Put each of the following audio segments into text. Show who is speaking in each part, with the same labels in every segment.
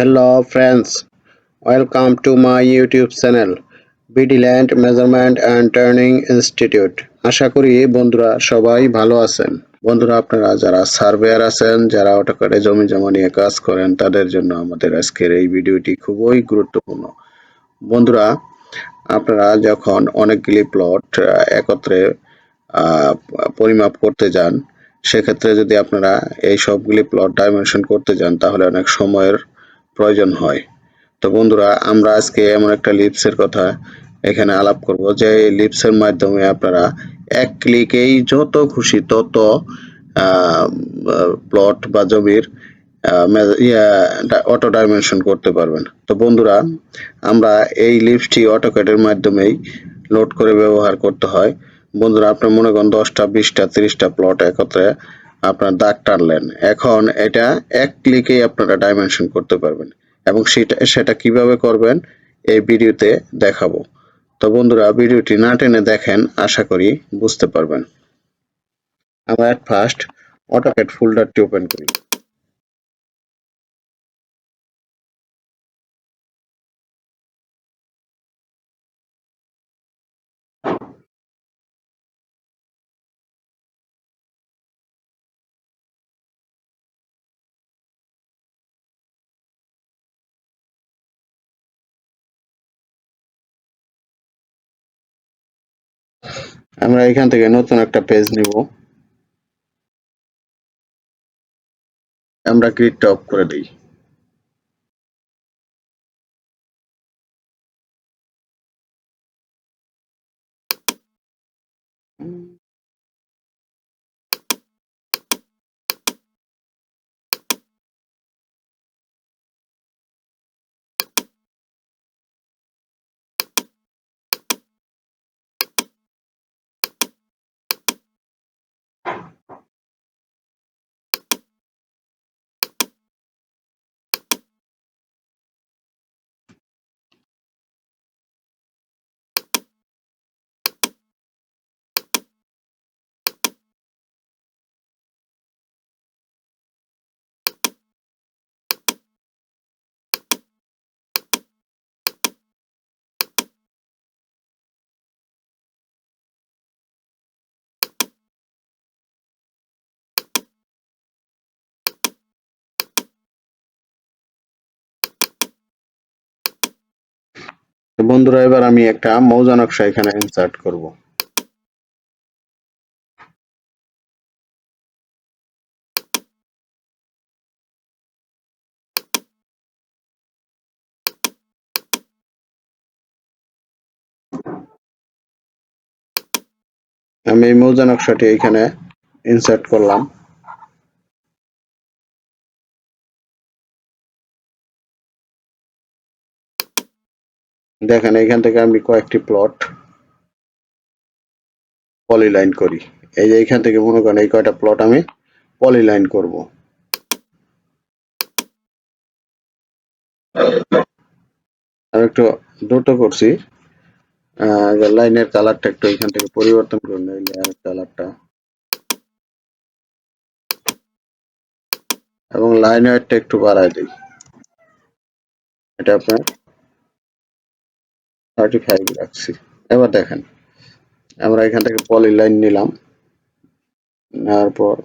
Speaker 1: Hello friends, welcome to my YouTube channel BD Land Measurement and Turning Institute. আশা করি বন্ধুরা সবাই ভালো আছেন। বন্ধুরা আপনারা যারা সার্ভেয়ার আছেন যারা অটোকারে জমি জমা নিয়ে কাজ করেন তাদের জন্য আমাদের আজকের এই ভিডিওটি খুবই গুরুত্বপূর্ণ। বন্ধুরা আপনারা যখন অনেকগুলি প্লট একত্রে পরিমাপ করতে যান সেক্ষেত্রে যদি আপনারা এই সবগুলি প্লট ডাইমেনশন করতে যান তাহলে অনেক সময়ের প্রয়োজন হয়। তো বন্ধুরা, আমরা আজকে এমন একটা লিপসের কথা এখানে আলাপ করব যে লিপসের মাধ্যমে আপনারা এক ক্লিকেই যত খুশি তত প্লট বা জমির অটো ডাইমেনশন করতে পারবেন। তো বন্ধুরা, আমরা এই লিপসটি অটোক্যাটের মাধ্যমেই লোড করে ব্যবহার করতে হয়। বন্ধুরা, আপনার মনে করেন দশটা, বিশটা, তিরিশটা প্লট একত্রে আপনার দাগ টানলেন। এখন এটা এক ক্লিকে আপনারা ডাইমেনশন করতে পারবেন। এবং সেটা সেটা কীভাবে করবেন এই ভিডিওতে দেখাবো। তো বন্ধুরা, ভিডিওটি না টেনে দেখেন, আশা করি বুঝতে পারবেন। আমরা ফার্স্ট অটোক্যাট ফোল্ডারটি ওপেন করি। আমরা এখান থেকে নতুন একটা পেজ নিব। আমরা গ্রিডটা অফ করে দিই। বন্ধুরা, এবার আমি একটা মৌজা নকশা এখানে ইনসার্ট করব। আমি এই মৌজা নকশাটি এখানে ইনসার্ট করলাম। দেখেন, এখান থেকে আমি কয়েকটি প্লট পলিলাইন করি। এই যে এখান থেকে মনে করেন এই কয়টা প্লট আমি পলিলাইন করব। আমি একটু দ্রুত করছি। লাইনের কালারটা একটু এখান থেকে পরিবর্তন করুন এই লেয়ারের কালারটা এবং লাইন একটু বাড়ায় দিই। এটা আপনার থার্টি ফাইভ রাখছি। এবার দেখেন আমরা এখান থেকে পলি লাইন নিলাম। নেওয়ার পর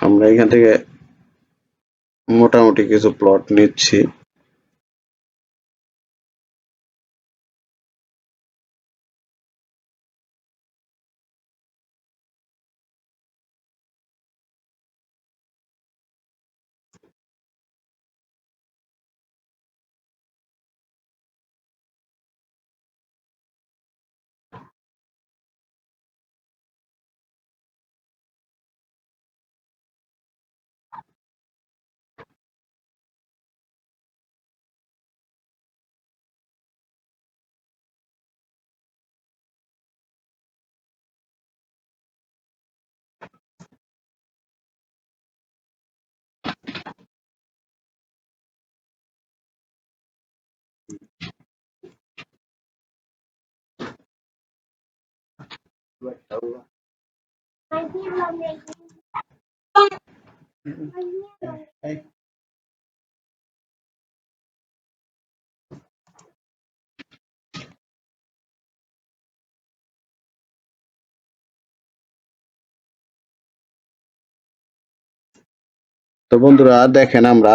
Speaker 1: আমরা এখান থেকে মোটামুটি কিছু প্লট নিচ্ছি। তো বন্ধুরা, দেখেন আমরা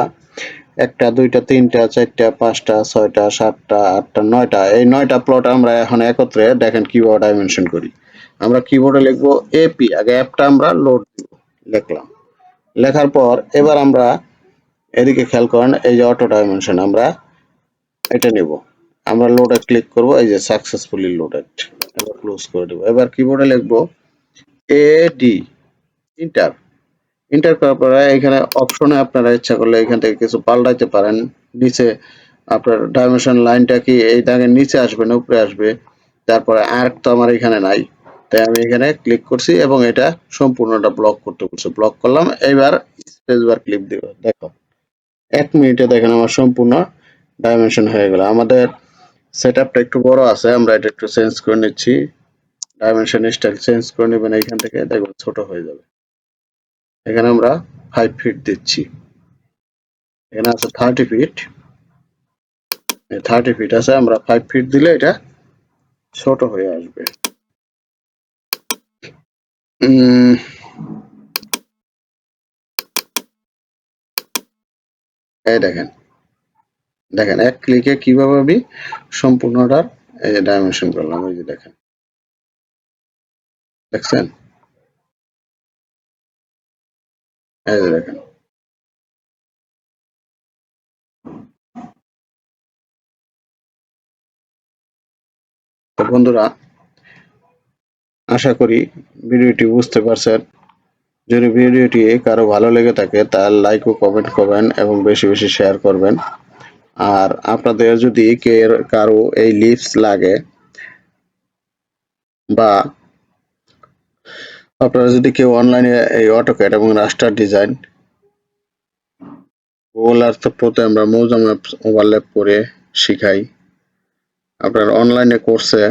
Speaker 1: একটা, দুইটা, তিনটা, চারটা, পাঁচটা, ছয়টা, সাতটা, আটটা, নয়টা, এই নয়টা প্লট আমরা এখন একত্রে দেখেন কীভাবে ডাইমেনশন করি। আমরা কিবোর্ডে লিখব এপি আগে অ্যাপটা আমরা লোড দিব, লিখলাম। লেখার পর এবার আমরা এদিকে খেয়াল করেন, এই যে অটো ডাইমেনশন আমরা এটা নিব। আমরা লোডে ক্লিক করব, এই যে সাকসেসফুলি লোডেড এবার ক্লোজ করে দেব। এবার কিবোর্ডে লিখব ডি ইন্টার ইন্টার করার পরে এখানে অপশনে আপনারা ইচ্ছা করলে এখান থেকে কিছু পাল্টাইতে পারেন। নিচে আপনার ডাইমেনশন লাইনটা কি, এই দাগের নিচে আসবে না, উপরে আসবে। তারপরে আর্ক তো আমার এখানে নাই। তাই আমি এখানে ক্লিক করছি এবং এটা সম্পূর্ণটা ব্লক করতে বলছে। ব্লক করলাম এবার স্পেস বার ক্লিক দিব দেখো, এক মিনিটে দেখেন আমার সম্পূর্ণ ডাইমেনশন হয়ে গেল। আমাদের সেট আপটা একটু বড় আছে, আমরা এটা একটু চেঞ্জ করে নিচ্ছি। ডাইমেনশন স্টাইল চেঞ্জ করে নেবেন, এইখান থেকে দেখবেন ছোট হয়ে যাবে। এখানে আমরা ফাইভ ফিট দিচ্ছি। এখানে আছে থার্টি ফিট থার্টি ফিট আছে, আমরা ফাইভ ফিট দিলে এটা ছোট হয়ে আসবে। উম, এই দেখেন দেখেন এক ক্লিকে কীভাবে আমি সম্পূর্ণটার এই যে ডাইমেনশন করলাম এই যে দেখেন। দেখছেন? এই যে দেখেন। বন্ধুরা আশা করি ভিডিওটি বুঝতে পারছেন। যদি ভিডিওটি কারও ভালো লেগে থাকে, তার লাইক ও কমেন্ট করবেন এবং বেশি বেশি শেয়ার করবেন। আর আপনাদের যদি কে কারও এই লিপস লাগে বা আপনারা যদি কেউ অনলাইনে এই অটোক্যাড এবং রাস্টার ডিজাইন গুগল আর্থ প্রোতে আমরা মৌজাম ম্যাপ ওভারল্যাপ করে শিখাই। আপনার অনলাইনে কোর্সে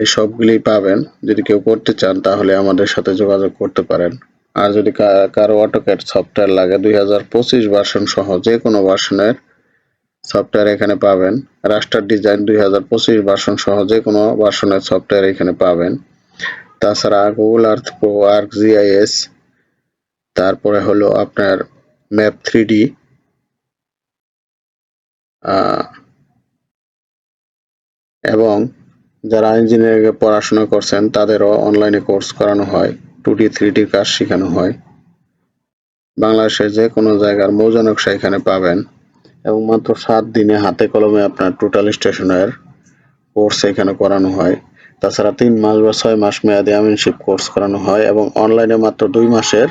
Speaker 1: এই সবগুলি পাবেন। যদি কেউ করতে চান, তাহলে আমাদের সাথে যোগাযোগ করতে পারেন। আর যদি কারও অটোক্যাড সফটওয়্যার লাগে, দুই হাজার পঁচিশ ভার্সন সহ যে কোনো ভার্সনের সফটওয়্যার এখানে পাবেন। রাস্টার ডিজাইন দুই হাজার পঁচিশ ভার্সন সহ যে কোনো ভার্সনের সফটওয়্যার এখানে পাবেন। তাছাড়া Google Earth Pro Arc GIS তারপরে হলো আপনার ম্যাপ থ্রি ডি এবং যারা ইঞ্জিনিয়ারিং এ পড়াশোনা করছেন, তাদেরও অনলাইনে কোর্স করানো হয় টু ডি থ্রি ডি কাজ শেখানো হয়। বাংলাদেশের যে কোনো জায়গার মৌজা নকশা এখানে পাবেন এবং মাত্র সাত দিনে হাতে কলমে আপনার টোটাল স্টেশনের কোর্স এখানে করানো হয়। তাছাড়া তিন মাস বা ছয় মাস মেয়াদী আমিনশিপ কোর্স করানো হয় এবং অনলাইনে মাত্র দুই মাসের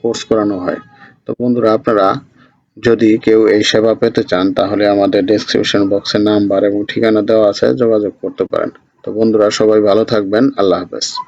Speaker 1: কোর্স করানো হয়। তো বন্ধুরা, আপনারা যদি কেউ এই সেবা পেতে চান, তাহলে আমাদের ডেসক্রিপশন বক্সে নাম্বার এবং ঠিকানা দেওয়া আছে, যোগাযোগ করতে পারেন। তো বন্ধুরা, সবাই ভালো থাকবেন। আল্লাহ হাফেজ।